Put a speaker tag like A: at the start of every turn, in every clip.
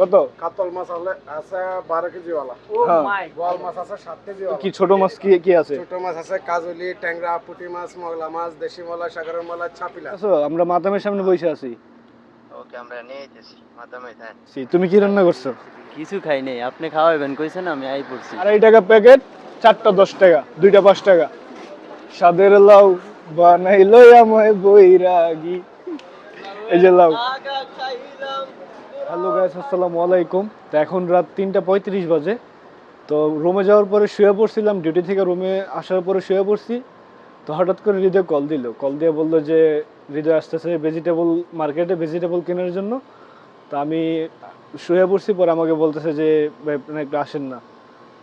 A: কত?
B: কাতল মাছ হলে আছে বারো কেজি ওয়ালা।
A: হ্যাঁ।
B: বোয়াল মাছ আছে সাত কেজি
A: কি ছোট মাছ কি কি আছে?
B: ছোট মাছ আছে কাজলি ট্যাংরা পুঁটি মাছ মগলা মাছ দেশি মলা সাগরের মলা ছাপিলা।
A: আছো আমরা মাতামের সামনে বসে আছি।
C: ওকে আমরা নিয়ে যেতেছি মাথামে থাক
A: তুমি কি রান্না করছ?
D: কিছু খাই নাই। আপনি খাওয়াবেন কইছেন আমি আই পড়ছি।
A: আড়াই টাকা প্যাকেট চারটা দশ টাকা দুইটা পাঁচ টাকা। সাদের লাউ বানাইলো আমায় বৈরাগী। এই যে লাউ। হ্যালো গাইস, আসসালামু আলাইকুম। তো এখন রাত তিনটা পঁয়ত্রিশ বাজে। তো রুমে যাওয়ার পরে শুয়ে পড়ছিলাম ডিউটি থেকে রুমে আসার পরে শুয়ে পড়ছি। তো হঠাৎ করে হৃদয় কল দিল। কল দিয়ে বলল যে, হৃদয় আসতেছে ভেজিটেবল মার্কেটে ভেজিটেবল কেনার জন্য। তো আমি শুয়ে পড়ছি, পরে আমাকে বলতেছে যে একটু আসেন না।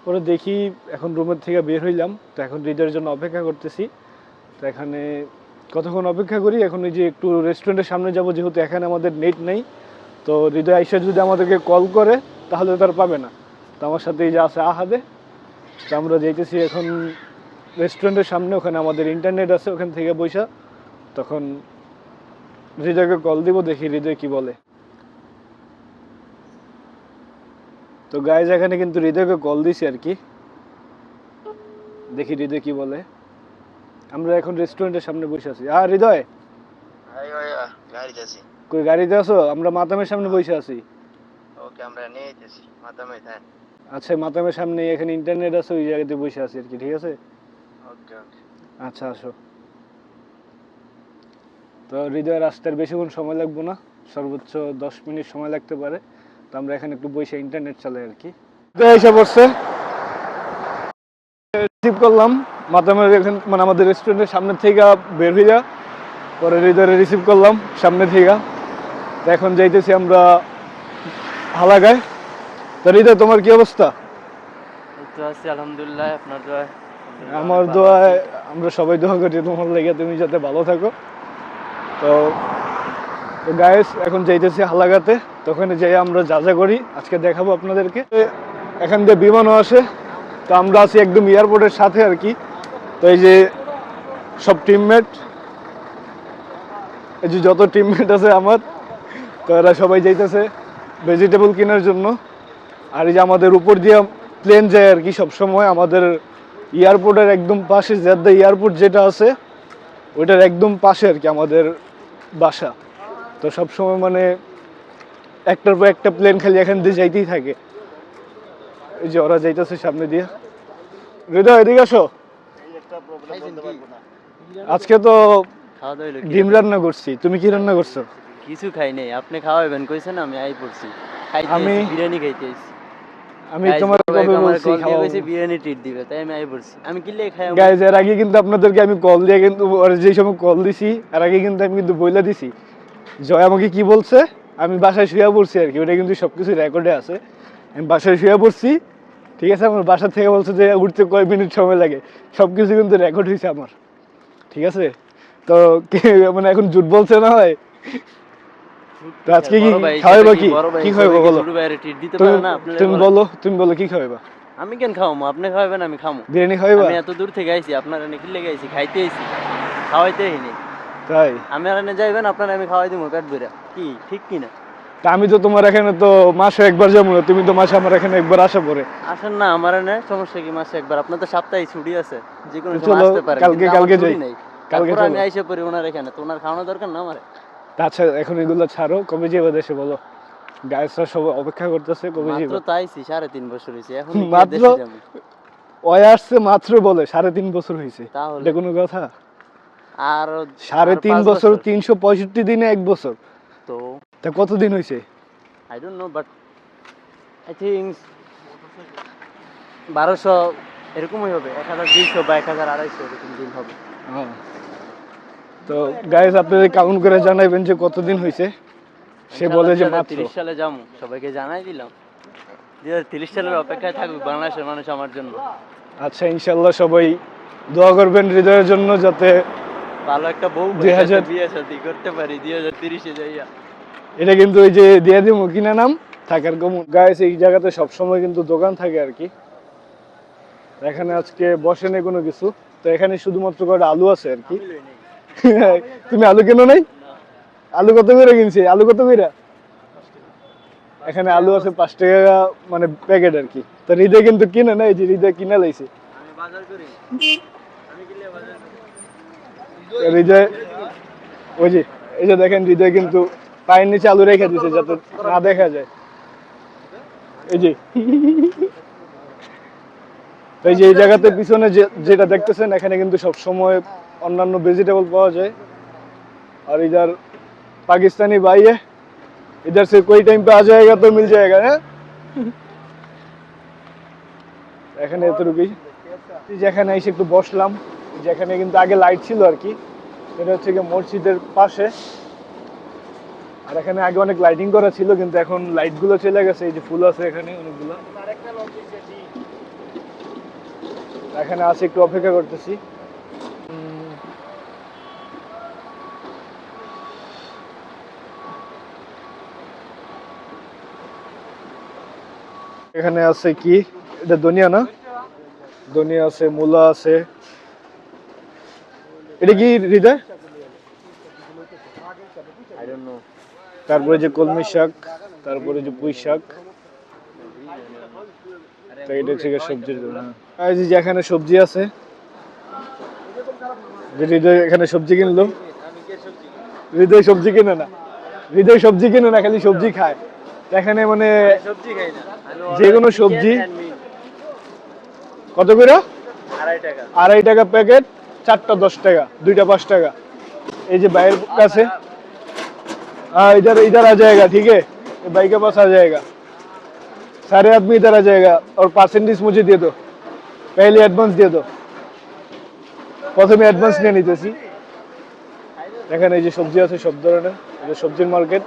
A: পরে দেখি এখন রুমের থেকে বের হইলাম। তো এখন হৃদয়ের জন্য অপেক্ষা করতেছি। তো এখানে কতক্ষণ অপেক্ষা করি? এখন ওই যে একটু রেস্টুরেন্টের সামনে যাব, যেহেতু এখানে আমাদের নেট নেই। তো হৃদয় আইসা যদি আমাদেরকে কল করে, তাহলে তার পাবে না। তো আমার সাথে এই যে আছে আহাদে, তো আমরা যাইতেছি এখন রেস্টুরেন্টের সামনে, ওখানে আমাদের ইন্টারনেট আছে ওখান থেকে বৈশা তখন হৃদয়কে কল দিব, দেখি হৃদয় কি বলে। তো গায়ে এখানে কিন্তু হৃদয়কে কল দিছি আর কি। দেখি হৃদয় কি বলে। আমরা এখন রেস্টুরেন্টের সামনে বসে আছি। আর হৃদয়! কই গাড়িতে আছো আমরা মাতামের সামনে বসে আছি।
C: ওকে আমরা নিয়ে যেতেছি মাথামে থাক
A: আচ্ছা মাতামের সামনে এখানে ইন্টারনেট আছে ওই জায়গাতে বসে আছি আর কি ঠিক আছে?
C: ওকে ওকে।
A: আচ্ছা আসো। তো হৃদয় রাস্তার বেশিক্ষণ সময় লাগবে না? সর্বোচ্চ দশ মিনিট সময় লাগতে পারে। তো আমরা এখানে একটু বসে ইন্টারনেট চালাই আর কি। এসে পড়ছে। রিসিভ করলাম। মাতামের এখান মানে আমাদের রেস্টুরেন্টের সামনে থেকে বের হয়ে যা পরে হৃদয় রিসিভ করলাম সামনে থেকে। এখন যাইতেছি আমরা হালাগায়। তো হৃদয় তোমার কি অবস্থা?
D: তো আছি আলহামদুলিল্লাহ আপনার দোয়া
A: আমার দোয়ায় আমরা সবাই দোয়া করি তোমার লেগে তুমি যাতে ভালো থাকো। তো তো গায়েস এখন যাইতেছি হালাগাতে তখন যাই আমরা যা যা করি আজকে দেখাবো আপনাদেরকে। এখান দিয়ে বিমানও আসে তো আমরা আছি একদম এয়ারপোর্টের সাথে আর কি। তো এই যে সব টিমমেট এই যে যত টিমমেট আছে আমার তো এরা সবাই যাইতেছে ভেজিটেবল কেনার জন্য। আর এই যে আমাদের উপর দিয়ে প্লেন যায় আর কি সবসময় আমাদের এয়ারপোর্টের একদম পাশে জেদ্দা এয়ারপোর্ট যেটা আছে ওইটার একদম পাশে আর কি আমাদের বাসা। তো সবসময় মানে একটার পর একটা প্লেন খালি এখান দিয়ে যাইতেই থাকে। এই যে ওরা যাইতেছে সামনে দিয়ে। হৃদয় এদিকে আসো। আজকে তো? ডিম রান্না করছি। তুমি কি রান্না করছ?
D: কিছু খাই নাই। আপনি খাওয়াবেন কইছেন আমি আই পড়ছি।
A: আমি-
D: বিরিয়ানি খাইতে আইছি।
A: আমি তোমার কবে বলছি
D: বিরিয়ানি ট্রিট দিবে তাই আমি আই পড়ছি। আমি কি খাই
A: এর আগে কিন্তু আপনাদেরকে আমি কল দিয়ে কিন্তু সময় কল দিছি এর আগে কিন্তু আমি কিন্তু বইলা দিছি। জয় আমাকে কি বলছে? আমি বাসায় শুয়ে পড়ছি আর কি ওটা কিন্তু সবকিছু রেকর্ডে আছে। আমি বাসায় শুয়ে পড়ছি ঠিক আছে? আমার বাসা থেকে বলছে যে উঠতে কয় মিনিট সময় লাগে। সবকিছু কিন্তু রেকর্ড হয়েছে আমার ঠিক আছে? তো মানে এখন জুট বলছে না হয়? তো আজকে কি খাওয়াইবা কি কি? খাওয়াইবা বলো? তুমি
D: পারে।
A: বলো। তুমি বলো কি খাওয়াইবা?
D: আমি কেন খাওয়ামো আপনি খাওয়াবেন আমি খামো।
A: বিরিয়ানি খাওয়াইবা?
D: আমি এত দূর থেকে আইছি আপনারা নাকি লেগে আইছি খাইতে আইছি। খাওয়াইতে আইনি।
A: তাই?
D: আমি আর এনে যাইবেন আপনারা আমি খাওয়াই দিব পেট ভরে কি? ঠিক কি না?
A: তা আমি তো তোমার এখানে তো মাসে একবার যাব না তুমি তো মাসে আমার এখানে একবার আসা পরে।
D: আসেন না আমার এনে সমস্যা কি মাসে একবার? আপনার তো সপ্তাহে ছুটি আছে যে কোনো সময় আসতে পারেন
A: কালকে- কালকে যাই। কালকে
D: আমি। আইসে পড়ি ওনার এখানে তো ওনার খাওয়ানো দরকার না আমার?
A: আচ্ছা এখন এগুলো ছাড়ো কবে যাবে দেশে বলো? গায়েসরা সব অপেক্ষা করতেছে কবে যাবে
D: সাড়ে তিন বছর হয়েছে এখন
A: মাত্র?
D: দেশে
A: ওই আসছে মাত্র বলে সাড়ে তিন বছর হয়েছে এটা কোনো কথা?
D: আর
A: সাড়ে তিন বছর তিনশো পঁয়ষট্টি দিনে এক বছর।
D: তো?
A: তা কতদিন হয়েছে
D: I don't know but I think বারোশো এরকমই হবে এক হাজার দুইশো বা এক হাজার আড়াইশো এরকম দিন হবে।
A: হ্যাঁ। তো গায়েস আপনাদের কাউন্ট করে জানাইবেন যে কতদিন হয়েছে সে বলে যে মাত্র।
D: তিরিশ সালে যাব সবাইকে জানাই দিলাম। দুই হাজার তিরিশ সালের অপেক্ষায় থাকুক বাংলাদেশের মানুষ আমার জন্য।
A: আচ্ছা ইনশাল্লাহ সবাই দোয়া করবেন হৃদয়ের জন্য যাতে
D: ভালো একটা বউ বিয়ে শাদী করতে পারি দুই হাজার তিরিশে যাইয়া।
A: এটা কিন্তু ওই যে দিয়ে দিব কিনা নাম? থাকার কম গাইস এই জায়গাতে সবসময় কিন্তু দোকান থাকে আর কি। এখানে আজকে বসে নেই কোনো কিছু। তো এখানে শুধুমাত্র কটা আলু আছে আর কি। তুমি আলু কেন নাই? আলু কত করে কিনছি? আলু কত করে এখানে আলু আছে পাঁচ টাকা মানে প্যাকেট আর কি। তো হৃদয় কিন্তু কিনে না এই যে হৃদয় কিনে লাইছে। হৃদয়, ওই যে, এই যে দেখেন, হৃদয় কিন্তু পায়ের নিচে আলু রেখে দিছে যাতে না দেখা যায়। এই যে। এই যে এই জায়গাতে পিছনে যেটা দেখতেছেন, এখানে কিন্তু সব সময় অন্যান্য ভেজিটেবল পাওয়া যায় और इधर पाकिस्तानी भाई है इधर से कोई टाइम पे आ जाएगा तो मिल जाएगा হ্যাঁ এখানে এতটুকুই যেখানে এসে একটু বসলাম যেখানে কিন্তু আগে লাইট ছিল আর কি এটা হচ্ছে গিয়ে মসজিদের পাশে আর এখানে আগে অনেক লাইটিং করা ছিল কিন্তু এখন লাইট গুলো চলে গেছে এই যে ফুল আছে এখানে অনেকগুলো এখানে আছে একটু অপেক্ষা করতেছি এখানে আছে কি? এটা ধনিয়া না? ধনিয়া আছে মূলা আছে। এটা কি হৃদয়? তারপরে যে কলমি শাক তারপরে যে পুঁই শাক। এটা সবজির হ্যাঁ। এই যে এখানে সবজি আছে যে হৃদয় এখানে সবজি কিনলো। হৃদয় সবজি কিনে না। হৃদয় সবজি কিনে না খালি সবজি খায়। এখানে মানে
D: সবজি খাই না।
A: যে কোনো
D: order
A: সবজি?
D: chicken and meat,
A: কত করে
D: আড়াই টাকা
A: আড়াই টাকা প্যাকেট চারটা দশ টাকা দুইটা পাঁচ টাকা এই যে বাইরের কাছে हाँ इधर इधर आ जाएगा ठीक है ये भाई के पास आ जाएगा सारे आदमी इधर आ जाएगा और परसेंटेज मुझे दे दो पहले एडवांस दे दो প্রথমে অ্যাডভান্স নিয়ে নিতেছি এখানে এই যে সবজি আছে সব ধরনের এই যে সবজির মার্কেট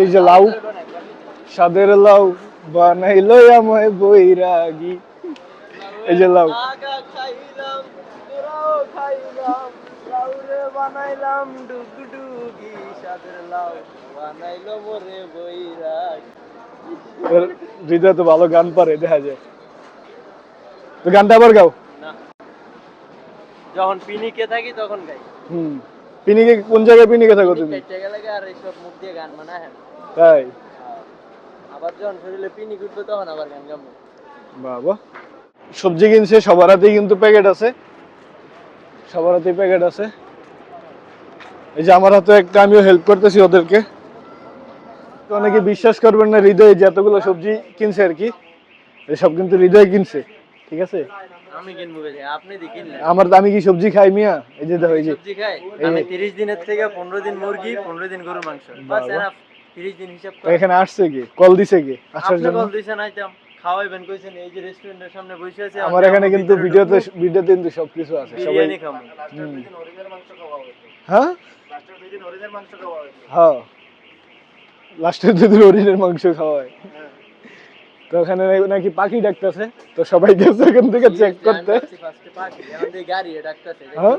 A: এই যে লাউ সাদের লাউ বানাইলো আমায় বৈরাগী। এই যে লাউ।
D: বানাইলাম ডুগডুগি সাদের লাউ বানাইলো মোরে বৈরাগ।
A: হৃদয় তো ভালো গান পারে দেখা যায়। তো গানটা আবার গাও।
D: যখন পিনিকে থাকি তখন গাই।
A: হুম। পিনিকে কোন জায়গায় পিনিকে থাকো তুমি?
D: কেটে গেলে কি আর এইসব মুখ দিয়ে গান বানায়?
A: তাই?
D: আবার যখন শরীরে পিনি উঠবে তখন আবার গান গাবো।
A: বাবা। সবজি কিনছে সবার হাতেই কিন্তু প্যাকেট আছে। সবার হাতেই প্যাকেট আছে। এই যে আমার হাতে একটা আমিও হেল্প করতেছি ওদেরকে। তো অনেকে বিশ্বাস করবেন না হৃদয় যে এতগুলো সবজি কিনছে আর কি সব কিন্তু হৃদয় কিনছে ঠিক আছে? আমার আমি কি সবজি খাই মিয়া? এই যে দেখো এই যে
D: সবজি খাই? আমি তিরিশ দিনের থেকে পনেরো দিন মুরগি পনেরো দিন গরুর মাংস। বাস। দিন হিসাব
A: এখানে আসছে কি? কল দিছে কি? আসার
D: আপনি
A: জন্য?
D: বল দিয়েছেন আইতাম খাওয়াইবেন কইছেন এই যে রেস্টুরেন্টের সামনে বসে আছে
A: আমার এখানে কিন্তু ভিডিওতে ভিডিওতে কিন্তু সবকিছু আছে সবাই
D: বিরিয়ানি খাব।
A: হুম। হ্যাঁ। হ্যাঁ লাস্টের দুদিন হরিণের মাংস খাওয়ায় তো ওখানে নাকি পাখি ডাকতেছে। তো সবাই গেছে ওখান থেকে চেক করতে।
D: ফার্স্টে পাখি এখন দিয়ে গাড়ি ডাকতেছে
A: হ্যাঁ?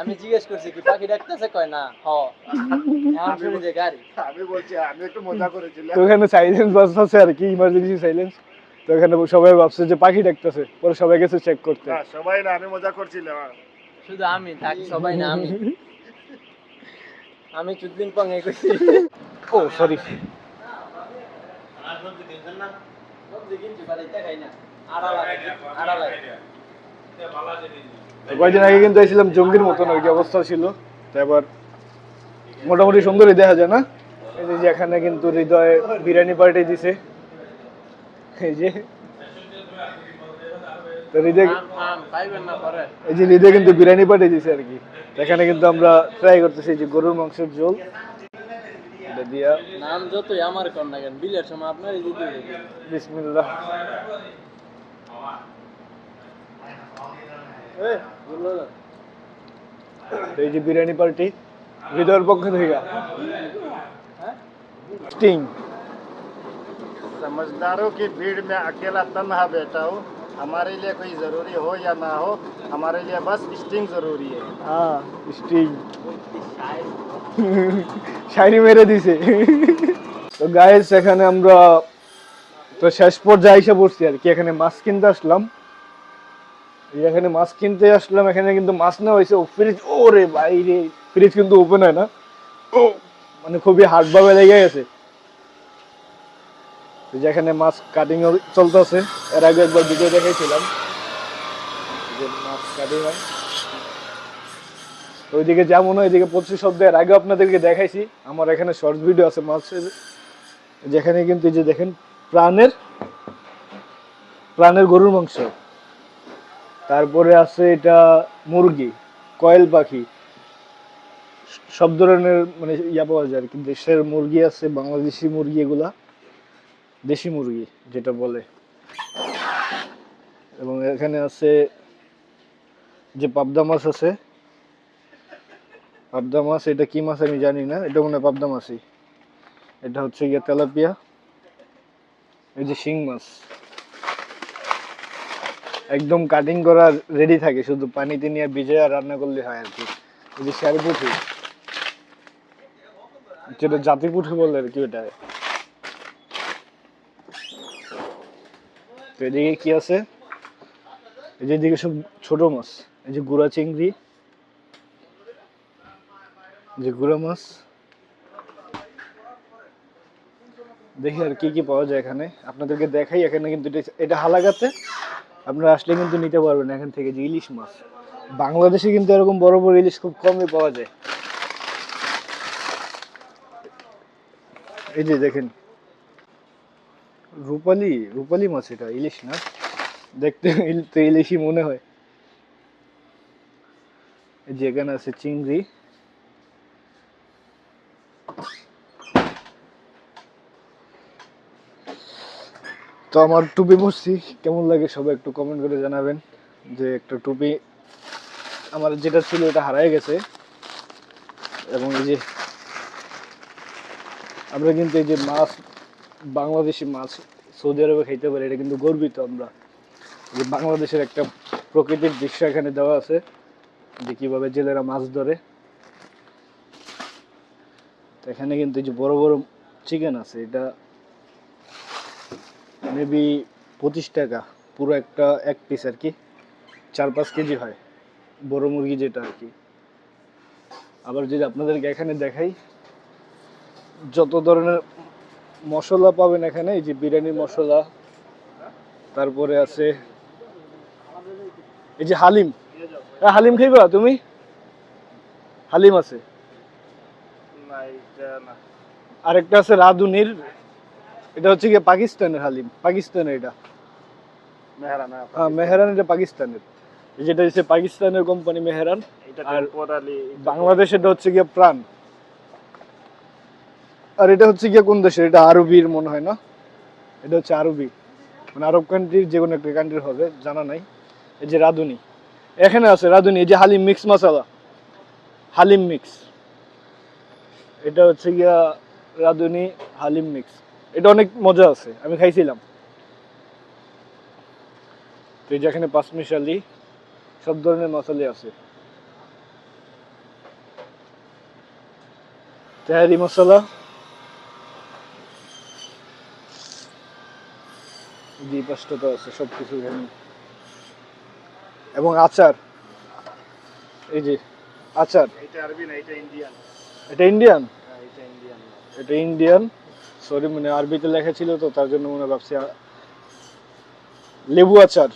D: আমি জিজ্ঞেস করছি কি পাখি ডাকতেছে? কয় না হ। এখন শুনি যে গাড়ি।
B: আমি বলছি আমি একটু মজা করেছিলাম।
A: ওখানে সাইলেন্স বাজতেছে আর কি ইমার্জেন্সি সাইলেন্স তো ওখানে সবাই ভাবছে যে পাখি ডাকতেছে পরে সবাই গেছে চেক করতে।
B: সবাই না আমি মজা করছিলাম।
D: শুধু আমি থাকি সবাই না আমি। আমি চুদলিং পং এই কইছি।
A: ও সরি
D: না?
A: কয়েকদিন আগে কিন্তু এসেছিলাম জঙ্গির মতন আর কি অবস্থা ছিল। তো এবার মোটামুটি সুন্দরই দেখা যায় না? এই যে- এখানে কিন্তু হৃদয় বিরিয়ানি পার্টি দিছে। যে। এই যে হৃদয় কিন্তু বিরিয়ানি পার্টি দিছে আর কি। এখানে কিন্তু আমরা ট্রাই করতেছি যে গরুর মাংসের ঝোল। এটা দিয়া
D: নাম যতই আমার কর না কেন বিলের সময় আপনারই দিতে হবে
A: বিসমিল্লাহ
D: এই, বললো না।
A: তো এই যে বিরিয়ানি পার্টি হৃদয়ের পক্ষ থেকে স্টিং
B: समझदारों की भीड़ में अकेला तन्हा बैठा हूँ हमारे लिए कोई ज़रूरी हो या ना हो हमारे लिए बस स्टिंग ज़रूरी है
A: হ্যাঁ স্টিং শাইনি মেরে দিছে তো গাইস এখানে আমরা তো শেষ পর্যায়ে এসে পড়ছি আর কি এখানে মাছ কিনতে আসলাম এই এখানে মাছ কিনতে আসলাম এখানে কিন্তু মাছ নেওয়া হয়েছে ও ফ্রিজ ও রে বাইরে ফ্রিজ কিন্তু ওপেন হয় না ও মানে খুবই হার্ডভাবে লেগে গেছে তো যেখানে মাছ কাটিং চলতেছে। এর আগে একবার ভিডিও দেখেছিলাম যে মাছ কাটিং হয়। ওইদিকে যেমন ওইদিকে পঁচিশ শব্দ এর আগে আপনাদেরকে দেখাইছি। আমার এখানে শর্ট ভিডিও আছে মাছের যেখানে কিন্তু যে দেখেন, প্রাণের প্রাণের গরুর মাংস। তারপরে আছে এটা মুরগি, কয়েল পাখি। সব ধরনের মানে ইয়া পাওয়া যায় আর কি। দেশের মুরগি আছে, বাংলাদেশি মুরগি এগুলা। দেশি মুরগি যেটা বলে। এবং এখানে আছে যে পাবদা মাছ আছে। পাবদা মাছ, এটা কি মাছ আমি জানি না, এটা মনে হয় পাবদা মাছই। এটা হচ্ছে গিয়ে তেলাপিয়া। এই যে শিং মাছ। একদম কাটিং করা রেডি থাকে, শুধু পানিতে নিয়ে ভিজে আর রান্না করলে হয় আর কি। এই যে শ্যারি পুঁঠি যেটা জাতি পুঁঠি বলে আর কি ওটা তো এদিকে কি আছে? এই যে এদিকে সব ছোট মাছ, এই যে গুড়া চিংড়ি যে গুড়া মাছ। দেখি আর কি কি পাওয়া যায় এখানে। আপনাদেরকে দেখাই, এখানে কিন্তু এটা- এটা হালাগাতে আপনারা আসলে কিন্তু নিতে পারবেন এখান থেকে যে ইলিশ মাছ। বাংলাদেশে কিন্তু এরকম বড় বড় ইলিশ খুব কমই পাওয়া যায়। এই যে দেখেন রূপালি রূপালি মাছ এটা, ইলিশ না? দেখতে তো ইলিশই মনে হয়। এই যে এখানে আছে চিংড়ি। তো আমার টুপি পরছি, কেমন লাগে সবাই একটু কমেন্ট করে জানাবেন যে একটা টুপি আমার যেটা ছিল এটা হারায় গেছে। এবং এই যে আমরা কিন্তু এই যে মাছ বাংলাদেশি মাছ সৌদি আরবে খাইতে পারি, এটা কিন্তু গর্বিত আমরা। যে বাংলাদেশের একটা প্রকৃতির দৃশ্য এখানে দেওয়া আছে, যে কীভাবে জেলেরা মাছ ধরে। তো এখানে কিন্তু যে বড় বড় চিকেন আছে, এটা মেবি পঁচিশ টাকা, পুরো একটা এক পিস আর কি, চার পাঁচ কেজি হয়, বড় মুরগি যেটা আর কি। আবার যদি আপনাদেরকে এখানে দেখাই, যত ধরনের মশলা পাবেন এখানে এই যে বিরিয়ানি মশলা। তারপরে আছে এই যে হালিম। এ, হালিম খাইবা তুমি? হালিম আছে। আরেকটা আছে রাধুনির এটা হচ্ছে গিয়ে পাকিস্তানের হালিম। পাকিস্তানের এটা।
B: মেহরানা
A: হ্যাঁ মেহরান এটা পাকিস্তানের। যেটা হচ্ছে পাকিস্তানের কোম্পানি মেহরান। আর বাংলাদেশ এটা হচ্ছে গিয়ে প্রাণ। আর এটা হচ্ছে গিয়ে কোন দেশের? এটা আরবির মনে হয় না? এটা হচ্ছে আরবি। মানে আরব কান্ট্রির যে কোনো একটা কান্ট্রির হবে, জানা নাই। এই যে রাধুনি। এখানে আছে রাধুনি, এই যে হালিম মিক্স মশালা। হালিম মিক্স এটা হচ্ছে গিয়া রাধুনি হালিম মিক্স এটা অনেক মজা আছে, আমি খাইছিলাম। তো এই যে এখানে পাঁচমিশালি সব ধরনের মশলাই আছে। তেহারি মশলা দুই পাঁচটা তো আছে সব কিছু এবং আচার এই যে আচার।
B: এটা আরবি না এটা ইন্ডিয়ান।
A: এটা ইন্ডিয়ান?
B: হ্যাঁ এটা ইন্ডিয়ান।
A: এটা ইন্ডিয়ান। সরি মানে আরবিতে লেখা ছিল তো তার জন্য মনে ভাবছি লেবু আচার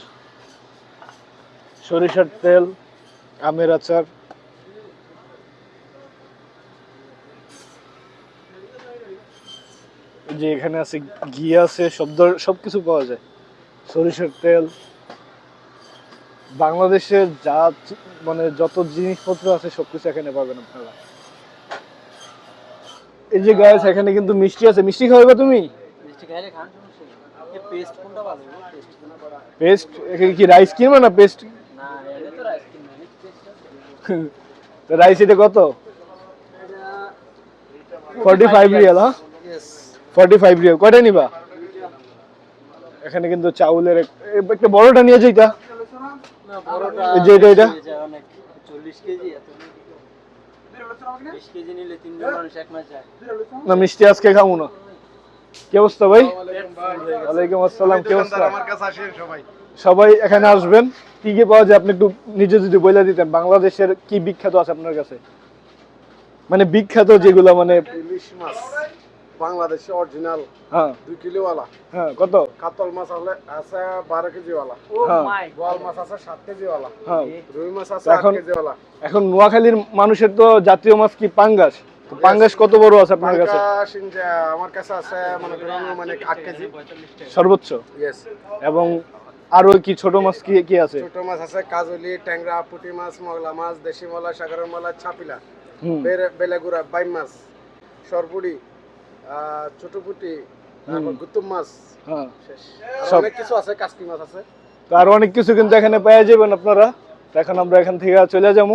A: সরিষার তেল আমের আচার। যে এখানে আছে ঘি আছে সব ধর- সবকিছু পাওয়া যায়। সরিষার তেল। বাংলাদেশের যা মানে যত জিনিসপত্র আছে সবকিছু এখানে পাবেন আপনারা। এই যে গাছ এখানে কিন্তু মিষ্টি আছে। মিষ্টি খাওয়াবে তুমি?
D: পেস্ট
A: এখানে কি রাইস কিনবে না পেস্ট
D: রাইস
A: এটা কত? ফর্টি ফাইভ রিয়াল হ্যাঁ ফর্টি ফাইভ রিয়াল কয়টা নিবা? এখানে কিন্তু চাউলের একটা বড়টা নিয়ে যাইতা।
D: না বড়টা
A: যে এটা, না মিষ্টি আজকে খাব না। কি অবস্থা ভাই? ওয়ালাইকুম আসসালাম কি অবস্থা?
B: সবাই
A: এখানে আসবেন। কি কি পাওয়া যায় আপনি একটু নিজে যদি বলে দিতেন। বাংলাদেশের কি বিখ্যাত আছে আপনার কাছে? মানে বিখ্যাত যেগুলো মানে
E: ইলিশ মাছ বাংলাদেশি অরিজিনাল
A: হ্যাঁ।
E: দুই কিলোওয়ালা।
A: হ্যাঁ কত?
E: কাতল মাছ হলে আছে বারো কেজিওয়ালা।
A: হ্যাঁ
E: গোয়াল মাছ আছে সাত কেজিওয়ালা।
A: হ্যাঁ।
E: রুই মাছ আছে
A: এখন-
E: কেজিওয়ালা।
A: এখন নোয়াখালীর মানুষের তো জাতীয় মাছ কি পাঙ্গাস? পাঙ্গাস কত বড় আছে আপনার কাছে?
E: আমার কাছে আছে মনে করেন মানে আট কেজি।
A: সর্বোচ্চ?
E: ইয়েস
A: এবং আরও কি ছোট মাছ কি কি আছে?
E: ছোট মাছ আছে কাজলি ট্যাংরা পুঁটি মাছ মগলা মাছ দেশি মলা সাগরের মলা ছাপিলা বেলেগুড়া বাইম মাছ সরপুরি আহ, ছোট পুঁটি তারপর মাছ।
A: হ্যাঁ। সব।
E: অনেক কিছু আছে কাসকি মাছ আছে।
A: তো আর অনেক কিছু কিন্তু এখানে পেয়ে যাবেন আপনারা। এখন আমরা এখান থেকে চলে যাব।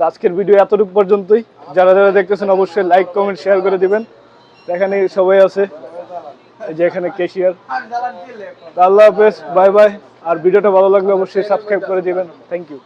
A: তো আজকের ভিডিও এতটুকু পর্যন্তই। যারা যারা দেখতেছেন অবশ্যই লাইক কমেন্ট শেয়ার করে দিবেন। এখানে সবাই আছে। যে এখানে কেশিয়ার আল্লাহ হাফেজ বাই বাই আর ভিডিওটা ভালো লাগলে অবশ্যই সাবস্ক্রাইব করে দিবেন। Thank you